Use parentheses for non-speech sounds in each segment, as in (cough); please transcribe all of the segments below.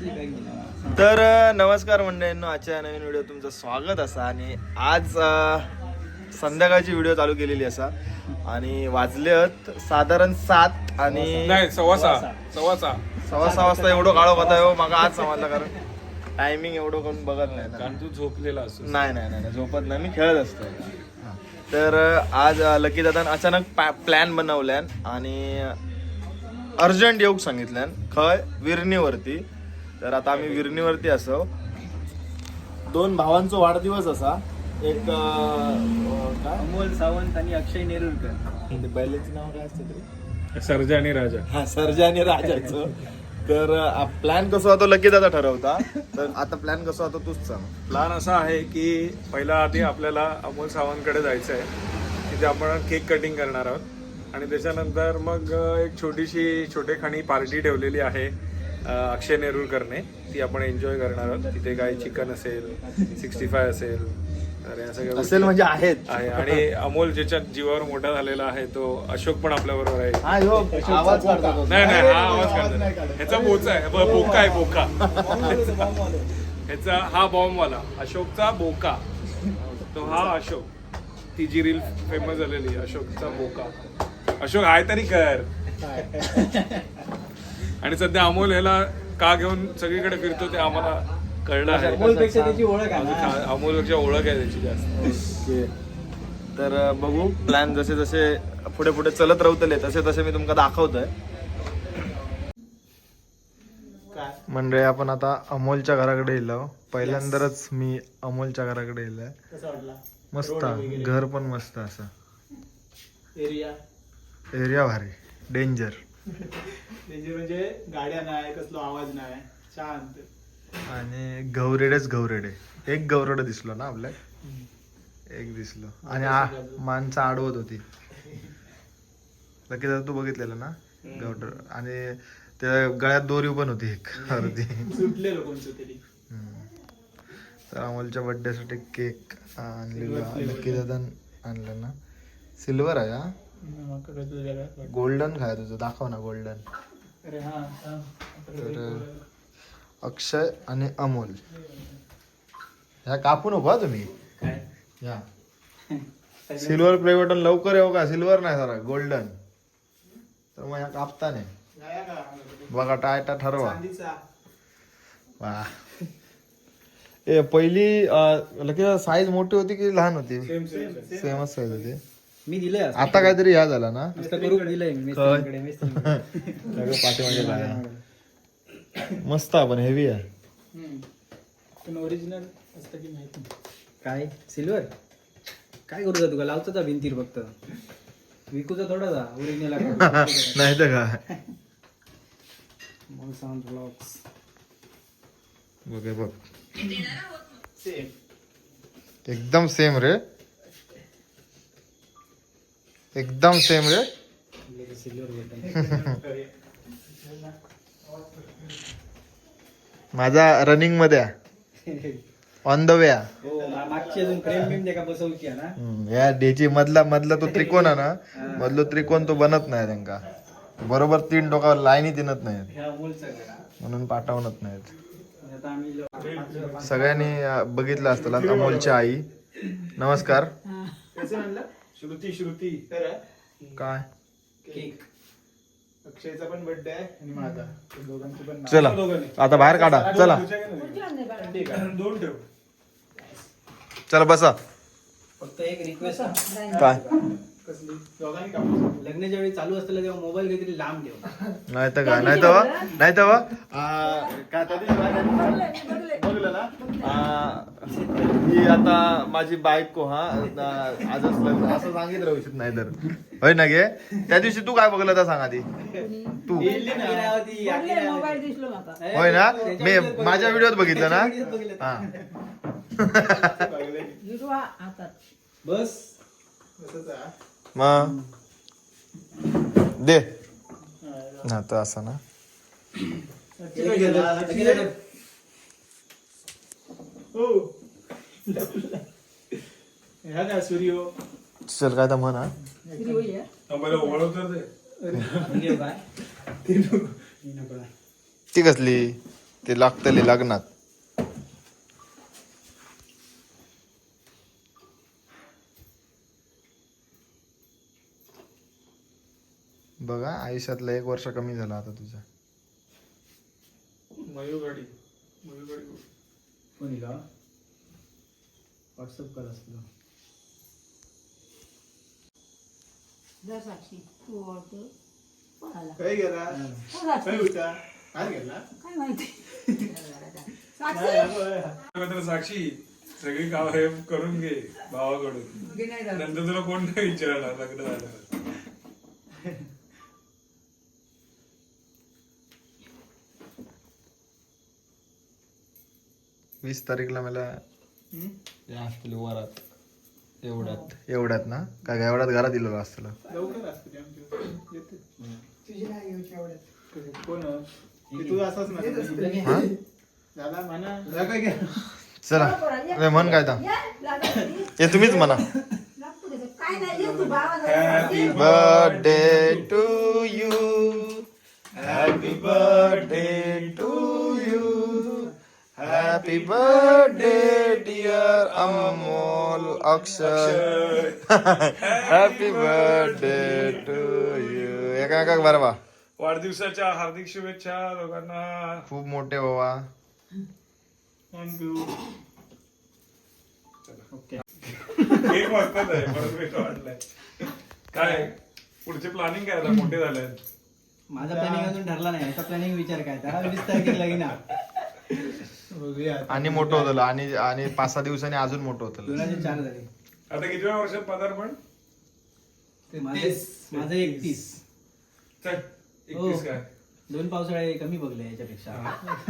तर नमस्कार मंडळींनो आजच्या नवीन व्हिडिओ तुमचं स्वागत असा आणि आज संध्याकाळची व्हिडिओ चालू केलेली असा आणि वाजलेत साधारण सात आणि नाही सव्वा सहा. सव्वा सहा. सव्वा सहा. वाजता एवढं काळो होता हो मग आज समजलं कारण टायमिंग एवढं कोण बघत नाही. कारण तू झोपलेला असतो नाही नाही नाही झोपत नाही. मी खेळत असतो. तर आज लकी दादा अचानक प्लॅन बनवल्यान आणि अर्जंट येऊक सांगितल्यान खय? विरणीवरती. तर आता आम्ही विरणीवरती असो. दोन भावांचा वाढदिवस असा. एक अमोल सावंत आणि अक्षय नेरुरकर ते बैलाचे नाव काय असतं तरी? सर्जा आणि राजा. हा सर्जा आणि राजाचं. तर प्लॅन कसा होता लकी दादा ठरवता. तर आता प्लॅन कसा होता तूच सांग. प्लॅन असा आहे की पहिला आधी आपल्याला अमोल सावंतकडे जायचं आहे तिथे आपण केक कटिंग करणार आहोत. आणि त्याच्यानंतर मग एक छोटीशी छोटेखानी पार्टी ठेवलेली आहे. अक्षय नेरुरकरने ती आपण एन्जॉय करणार आहोत. तिथे काय चिकन असेल सिक्स्टी फाय असेल तर या सगळ्या गोष्टी असेल म्हणजे आहेत. आहे. आणि अमोल ज्याच्या जीवावर मोठा झालेला आहे तो अशोक पण आपल्या बरोबर आहे. हा ह्यो आवाज काढतो तो. नाही नाही हा आवाज काढतो. ह्याचा बोचा आहे. ब- बोका आहे बोका ह्याचा हा बॉम्बवाला. अशोकचा बोका. तो हा अशोक. ती जी रील फेमस झालेली आहे, अशोकचा बोका. अशोक आहे तरी कर. आणि सध्या अमोल ह्याला का घेऊन सगळीकडे फिरतो ते आम्हाला कळलं आहे. अमोलपेक्षा त्याची ओळख आहे अमोलच्या ओळख आहे त्याची जास्त. ओके. तर बघू. प्लॅन जसे जसे पुढे पुढे चलत राहतले तसे तसे मी तुमका दाखवतोय. मंडळी आपण आता अमोलच्या घराकडे येलो. पहिल्यांदाच मी अमोलच्या घराकडे येलोय. कसं वाटला? मस्त. घर पण मस्त असं. एरिया एरिया भारी. डेंजर त्यांचे म्हणजे गाड्या नाही कसलो आवाज नाही शांत. आणि गौरेडेच गौरेडे. एक गौरेडे दिसलो ना आपल्या एक दिसलो. आणि आ माणसं आडवत होती. लकी दादा तू बघितलेलं ना? गौडर आणि त्या गळ्यात दोरी पण होती एक अर्धी. सुटलेलो कोणतं तरी. हम्म. तर अमोलच्या birthday साठी केक आणलेला. लकी दादा आणलं ना. सिल्वर आहे हा? गोल्डन खाय तुझं? दाखव ना गोल्डन. अरे. तर अक्षय आणि अमोल. ह्या कापू नको हा तुम्ही. काय? या. (laughs) सिल्वर प्ले बटन लवकर येऊ का? सिल्वर नाही जरा गोल्डन. तर मग ह्या कापता नाही? बघा टायटा ठरवा. वा. ए पहिली लकी साईज मोठी होती की लहान होती? सेमच साईज होती. मी दिलंय. आता काहीतरी ह्या झाला ना? नुसतं करून दिलंय मी. सगळं पाठीमागे. मस्त आपण हेवी आहे. पण ओरिजिनल असतं की माहिती काय? सिल्वर काय करू तुका लावतो भिंतीर फक्त. विकूचा थोडा जा ओरिजिनल (laughs) नाही तर काय? मग साऊंड ब्लॉक्स बघ हे बघ. सेम एकदम सेम रे. एकदम सेम रे. (laughs) माझा रनिंगमध्ये ऑन द वे हो या डेची मधला मधला तो त्रिकोण आहे ना? मधलो त्रिकोण तो बनत नाही त्यांका. बरोबर तीन डोका लाईनी तिनत नाहीत. म्हणून पाठवणत नाहीत. आता आम्ही लो- सगळ्यांनी बघितलं असतं अमोलची आई. नमस्कार. श्रुती श्रुती. काय? केक. अक्षयचा पण बर्थडे आहे आणि माझा. दोघांचे पण नाव. चला. आता बाहेर काढा. चला. ठीक आहे. दोन ठेव. चला बसा. फक्त एक रिक्वेस्ट काय? कसली दोघांनी कापू लग्नाच्या वेळी चालू असताना तेव्हा मोबाईल काहीतरी लांब ठेव नाही तर काय नाही तर नाही तर काय त्या दिवशी बाहेर बघलं ना? आ, ही आता माझी बायको हा आ- आजच लग्न असं सांगितलं रविशत नाही तर. होय ना गे? त्या दिवशी तू काय बघलं तर सांग आधी? तू. येल्ली नाही होती, आखी नाही होती. ए, होय ना? त्यांच्या मी माझ्या. व्हिडिओत बघितलं ना? त्यांच्या videos बघितले. हा. (laughs) बस. आहे. मग? दे. ना तर असं ना. चल काय तर म्हणा ती ती कसली? ते लागतली लग्नात. बघा आयुष्यातलं एक वर्ष कमी झालं आता तुझं. मयूगाडी मयूगाडी कोणी का व्हॉट्सअप कर असलं. जा साक्षी तू ओळखतो कोणाला? काय गेला? कोणाला? होता काय गेला? काय माहिती? साक्षी? तर साक्षी सगळी काम हे करून घे भावाकडून. नंतर तुला कोण नाही विचारणार लग्न झालं वीस तारीखला मला असतील वरात. एवढ्यात. एवढ्यात ना? काय काय एवढ्यात घरात दिलेलं असतं लवकर असते तुझी नाही घ्यायची आवडत कोण? ते तू असाच झाला म्हणा. घ्या. चला. अरे म्हण काय ता या. हे तुम्हीच म्हणा. Birthday to you. Happy birthday to happy birthday dear Amol Akshay happy birthday to you एका एका बरं बा. वाढदिवसाच्या हार्दिक शुभेच्छा दोघांना. खूप मोठे बाबा. थँक्यू एक वाजताच आहे परत वेळ वाढलाय काय पुढचे प्लॅनिंग काय आता? मोठे झाले माझा प्लॅनिंग अजून ठरला नाही. याचा प्लॅनिंग विचार काय? त्याला वीस तारखेला आता. आणि मोठं होतं आणि आणि पाच सहा दिवसांनी अजून मोठं होतं चार झाले. आता कितव्या वर्षात पदार्पण? ते माझे माझं एकतीस चल एकतीस काय? दोन पावसाळे कमी बघले याच्यापेक्षा. (laughs)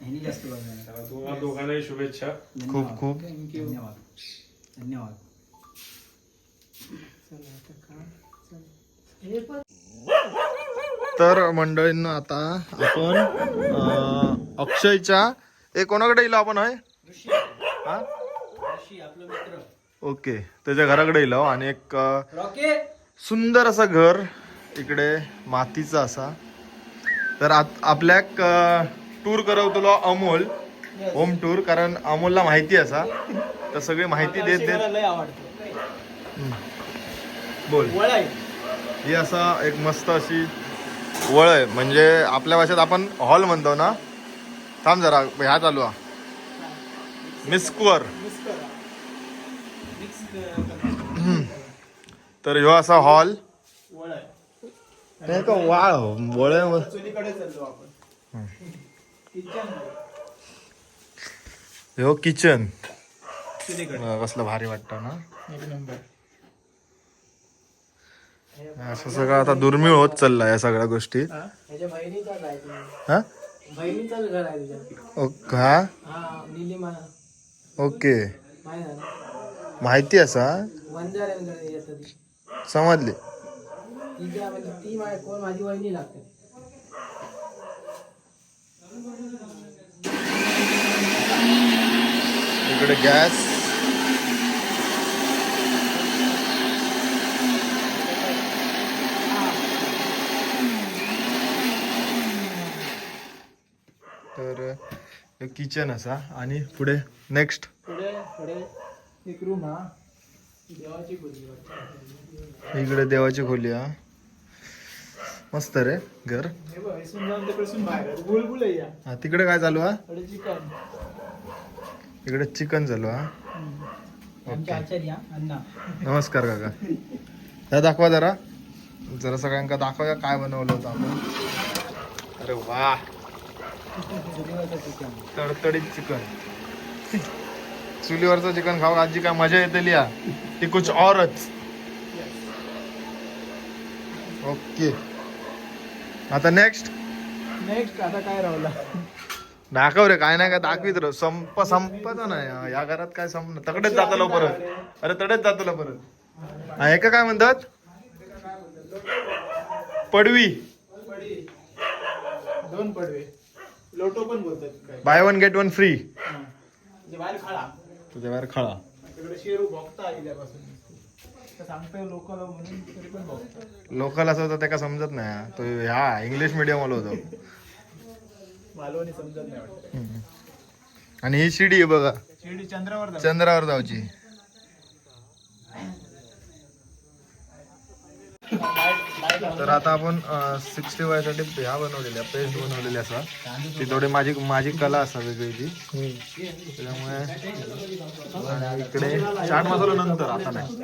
ह्यांनी जास्त बघले चला, तुम्हाला दोघांनाही शुभेच्छा. खूप खूप. धन्यवाद. धन्यवाद. हे तर मंडळींना आता आपण अं, अक्षयच्या ए कोणाकडे येलो आपण हा? मित्र. ओके त्याच्या घराकडे येलो आणि एक सुंदर असं घर इकडे मातीचं असा. तर आत- आपल्याक टूर करवतलो अमोल होम टूर कारण अमोलला माहिती असा. तर सगळी माहिती देत देत बोल. ही असा एक मस्त अशी वळ आहे. म्हणजे आपल्या भाषेत आपण हॉल म्हणतो ना? थांब जरा ह्या चालू हा. मिस्कुअर तर ह्यो असा हॉल नाही का वा वळ चुलीकडे चाललो आपण. किचन ह्यो किचन कसलं भारी वाटतं ना. असं सगळं आता दुर्मिळ होत चाललाय या सगळ्या गोष्टी. ह्याच्या बहिणीचा आहे हा? बहिणीचाच घर आहे तुझ्या ओक- हा? हा निलिमा ओके. माहिती असा वंजाऱ्यांकडे येतं ती. समजले. म्हणजे ती माझ्या कोण माझी वहिनी लागते. इकडे गॅस. तर किचन असा. आणि पुढे नेक्स्ट पुढे पुढे. एक रूम हा. देवाची खोली इकडे देवाची खोली हा. मस्त रे घर. हे तिकडे काय चालू हा? इकडे चिकन. चालू हा. नमस्कार काका. ह्या दाखवा जरा. जरा सगळ्यांका दाखवा काय बनवलं होतं आपण. अरे वा. तडतडीत चिकन. चुलीवरचं चिकन खाऊ आजी काय मजा येते लिहा ती कुछ औरच. ओके. आता नेक्स्ट नेक्स्ट आता काय राहिला दाखव रे काय नाही काय दाखवीत र. संप संपत नाही या घरात काय संप तकडेच जातलो परत अरे तडेच जातलो परत हा एका काय म्हणतात? पडवी. दोन पडवे. लोटो पण बोलतात काय. Buy one get one free हा. म्हणजे बाहेर खाळा. तुझ्या बाहेर खळा. तिकडे शेरू भोगता इल्यापासून तर सांगतोय लोक म्हणून तरी पण भोगता. लोकल असं होतं त्याका समजत नाही तो ह्या इंग्लिश मिडियम वाला होतो. मालवणी समजत नाही वाटतं. आणि ही शिडी आहे बघा. शिर्डी चंद्रावर जाऊ. चंद्रावर जाऊची तर आता आपण सिक्स्टी वायसाठी ह्या बनवलेल्या पेस्ट बनवलेली असा ती थोडी माझी माझी कला असा वेगळी. ती त्याच्यामुळे आणि इकडे चाट मसाला नंतर आता नाही.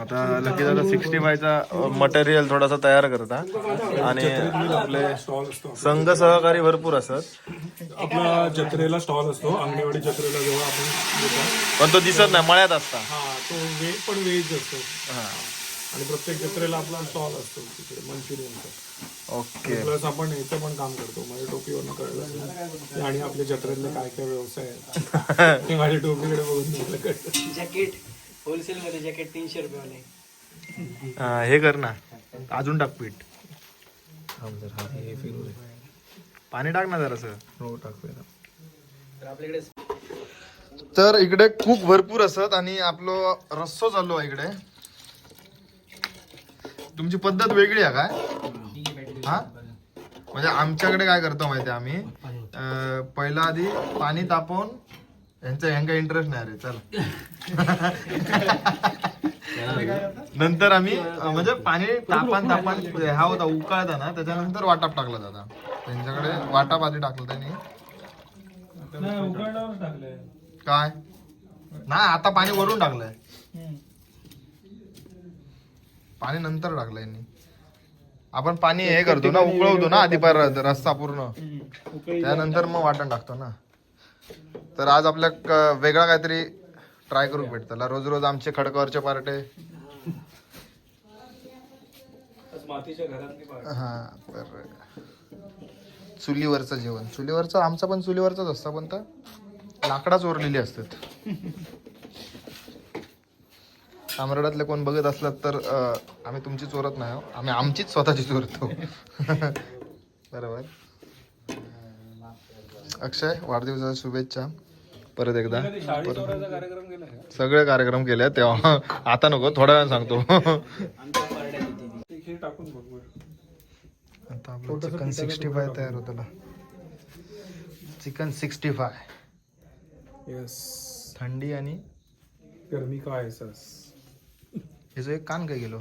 आता लगेच आता सिक्स्टी फायचा मटेरियल थोडासा तयार करता आणि आपले संघ सहकारी भरपूर असत आपला जत्रेला स्टॉल असतो अंगणवाडी जत्रेला जेव्हा आपण पण तो दिसत नाही मळ्यात असता. हा तो वेज पण वेज असतो. हा. आणि प्रत्येक जत्रेला आपला स्टॉल असतो तिकडे मंचुरियनचा. ओके. प्लस आपण याचं पण काम करतो. माझ्या टोपीवरनं कळलं. आणि आपल्या जत्रेतले काय काय व्यवसाय आहेत. हे माझ्या टोपीकडे बघून कळलं. जॅकेट होलसेल मध्ये जॅकेट तीनशे रुपये हा, हे कर ना. अजून टाक पीठ. पाणी टाक ना जरासं. हो टाकूया तर आपल्याकडे तर इकडे खूप भरपूर असत आणि आपलं रस्सो चाललो आहे इकडे. तुमची पद्धत वेगळी आहे काय? हा? म्हणजे आमच्याकडे काय करतो माहिती आहे आम्ही? पहिला आधी पाणी तापवून यांचा यांका इंटरेस्ट नाही रे चल. नंतर आम्ही म्हणजे पाणी तापान तापान हा होता उकळता ना त्याच्यानंतर वाटाप टाकला जाता. त्यांच्याकडे वाटाप आधी टाकलं त्यांनी. काय? नाही आता पाणी वरून टाकलंय. पाणी नंतर टाकलंय यांनी. आपण पाणी हे करतो ना उकळवतो ना आधी पर रस्ता पूर्ण. त्यानंतर मग वाटण टाकतो ना. तर आज आपल्या क- वेगळा काहीतरी ट्राय करू भेटतं. रोज रोज आमचे खडकावरचे पार्टे. हा तर चुलीवरचं जेवण. चुलीवरचं आमचं पण चुलीवरच असतं पण तर लाकडा चोरलेली असतात. तामरडातले कोण बघत असलात तर आम्ही तुमची चोरत नाही आहो. आम्ही आमचीच स्वतःची चोरतो (laughs) बरोबर. अक्षय वाढदिवसाच्या शुभेच्छा. परत एकदा. केला सगळे कार्यक्रम केले तेव्हा. आता नको थोड्या वेळाने सांगतो. (laughs) हे आता आपलं चिकन सिक्स्टी फाय तयार होतं चिकन सिक्स्टी फाय. येस थंडी आणि गरमी का एहसास ह्याचं एक कान काय गेलो?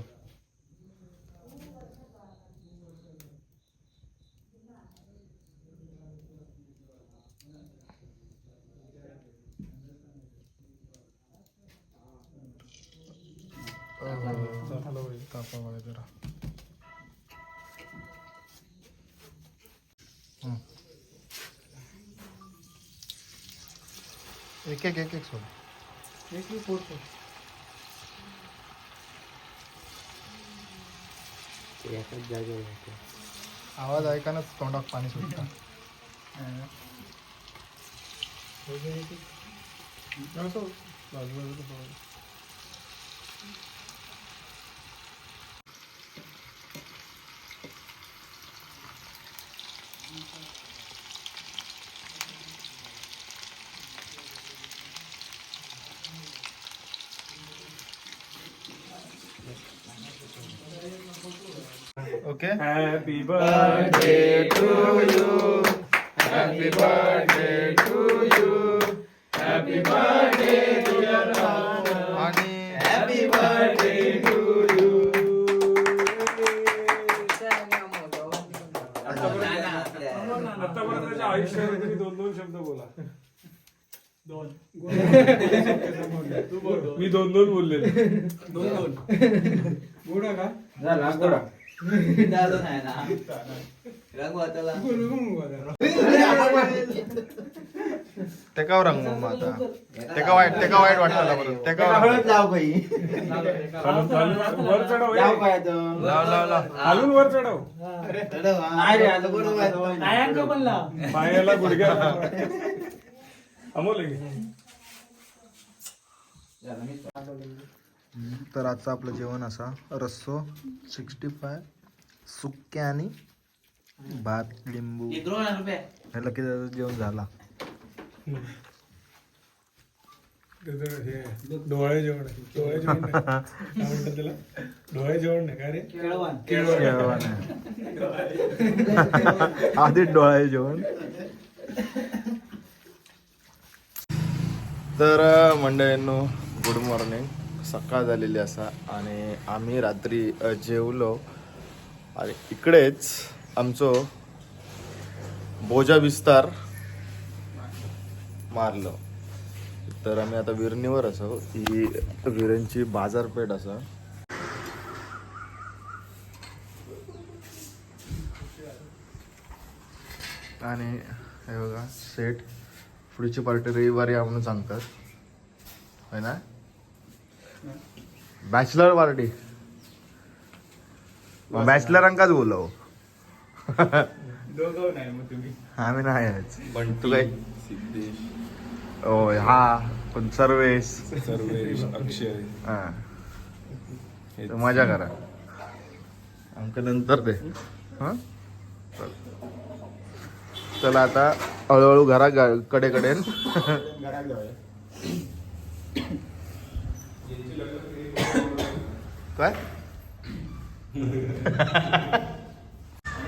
एक जरा हम्म. एक एक एक एक सोड आवाज ऐकानच तोंडात पाणी सुटतं. ओके? हॅपी बर्थडे आणि आतापर्यंतच्या आयुष्यात तुम्ही दोन दोन शब्द बोला. दोन. मी दोन दोन बोललेले. दोन दोन. तेका रंग मग आता. तेका वाईट तेका वाईट वाटलं बरं तेका खालून वर चढव ए. लाव लाव लाव खालून वर चढव. पायाला गुडघ्या अमोल? तर आजचं आपलं जेवण असा रस्सो सिक्स्टी फाय सुक्के आणि भात लिंबू. हे लकी जेवण झाला. हे डोळे जेवण. डोळे जेवण त्याला. डोळे जेवण नाही काय रे? केळवान आधीच डोळा जेवण. तर मंडळींनो गुड मॉर्निंग सकाळ झालेली असा आणि आम्ही रात्री जेवलो. आणि इकडेच आमचो बोजा विस्तार मारलो. तर आम्ही आता विरणीवर असो ही विरणची बाजारपेठ असा. आणि हे बघा सेट पुढची पार्टी रविवारी या म्हणून सांगतात. है ना? बॅचलर पार्टी बॅचलरांकाच बोलव आम्ही नाही आहेच. तू काय? होय हा पण सर्वेस सर्वेश अक्षय. हा. तर मजा करा. आमच्या नंतर दे. हा? चल. आता हळूहळू घरा कडे कडे काय?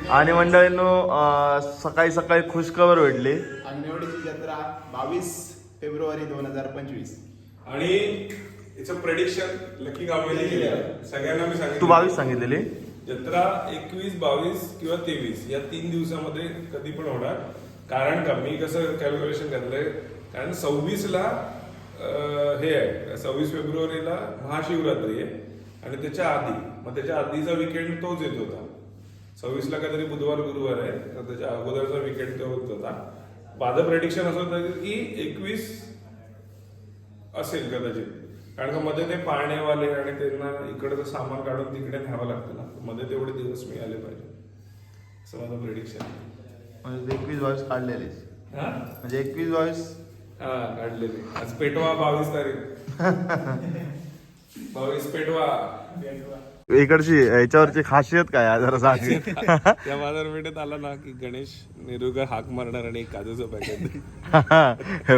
आणि मंडळींनो सकाळी सकाळी खुशखबर भेटली. अंगणवाडीची जत्रा बावीस फेब्रुवारी दोन हजार पंचवीस. आणि इट्स प्रेडिक्शन लकी गावलेली केली. सगळ्यांना मी सांगितलं. तू बावीस सांगितलेली? जत्रा एकवीस बावीस किंवा तेवीस या तीन दिवसामध्ये कधी पण होणार. कारण का? मी कसं कॅल्क्युलेशन घातलंय कारण सव्वीसला हे आहे. सव्वीस फेब्रुवारीला महाशिवरात्री आहे. आणि त्याच्या आधी मग त्याच्या आधीचा विकेंड तोच येत होता. सव्वीसला काहीतरी बुधवार गुरुवार आहे. तर त्याच्या अगोदरचा विकेंड तो होत होता. माझं प्रेडिक्शन असं होतं की एकवीस असेल कदाचित. कारण का मध्ये ते पाळणेवाले आणि त्यांना इकडचं सामान काढून तिकडे न्यावं लागतं ना. मध्ये तेवढे दिवस मी आले पाहिजे. असं माझं प्रेडिक्शन म्हणजे एकवीस बावीस काढलेली हा? म्हणजे एकवीस बावीस हा काढलेले. आज पेटवा बावीस तारीख. (laughs) बावीस पेटवा. इकडची याच्यावरची खासियत काय आहे? जरा सांग. (laughs) त्या बाजारपेठेत आला ना की गणेश नेरुगा हाक मारणार आणि एक काजूचं पॅकेट हे हे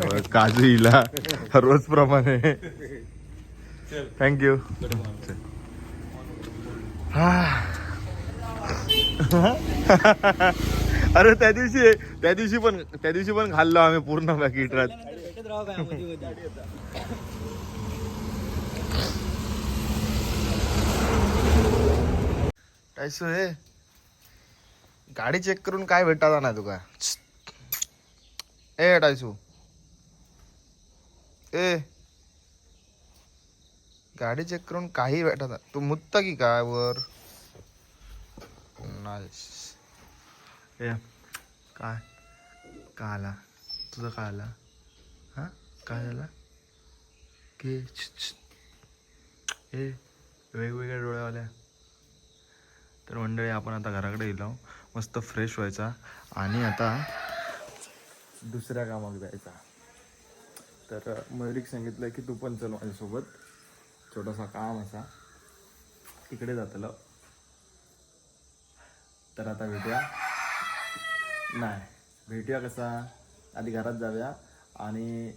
बघा, काजू हिला रोज प्रमाणे. थँक्यू (laughs) अरे त्या दिवशी त्या दिवशी पण त्या दिवशी पण खाल्लो आम्ही पूर्ण पॅकेट रात. काय हे गाडी चेक करून काय भेटा ना तुका? ए टायसू ए. गाडी चेक करून काही भेटा तू मुत्ता की काय वर? नाही ए काय? काय आला तुझं काय आला हां काय झाला की ए वेगवेगळ्या डोळ्यावाल्या. तर मंडळी आपण आता घराकडे गेलो. मस्त फ्रेश व्हायचा. आणि आता दुसऱ्या कामात जायचा. तर मयुरिक सांगितलं की तू पण चल माझ्यासोबत. छोटासा काम असा. इकडे जातलं. तर आता भेटूया. नाही. भेटूया कसा? आधी घरात जाऊया आणि